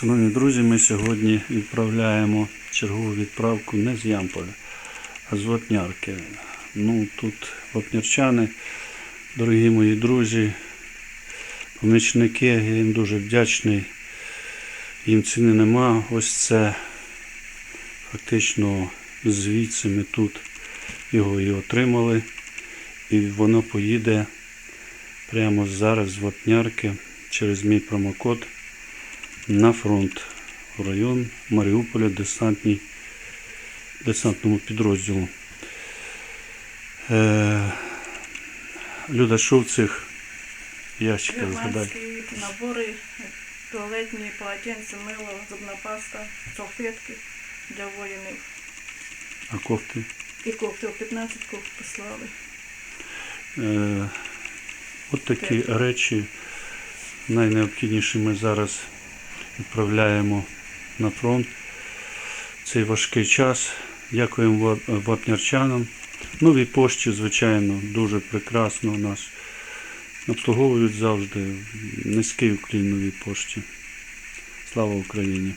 Шановні друзі, ми сьогодні відправляємо чергову відправку не з Ямполя, а з Вапнярки. Ну, тут вапнярчани, дорогі мої друзі, помічники, я їм дуже вдячний. Їм ціни нема. Ось це фактично звідси ми тут його і отримали. І воно поїде прямо зараз з Вапнярки через мій промокод на фронт в район Маріуполя десантній, десантному підрозділу. Е, Люда, що в цих ящиках згадай? Набори, туалетні полотенця, мило, зубна паста, салфетки для воїнів. А кофти? І кофти, 15 кофт послали. Е, От такі речі найнеобхідніші ми зараз відправляємо на фронт. Цей важкий час. Дякуємо вапнярчанам. Новій пошті, звичайно, дуже прекрасно нас обслуговують завжди. Низький уклін новій пошті. Слава Україні!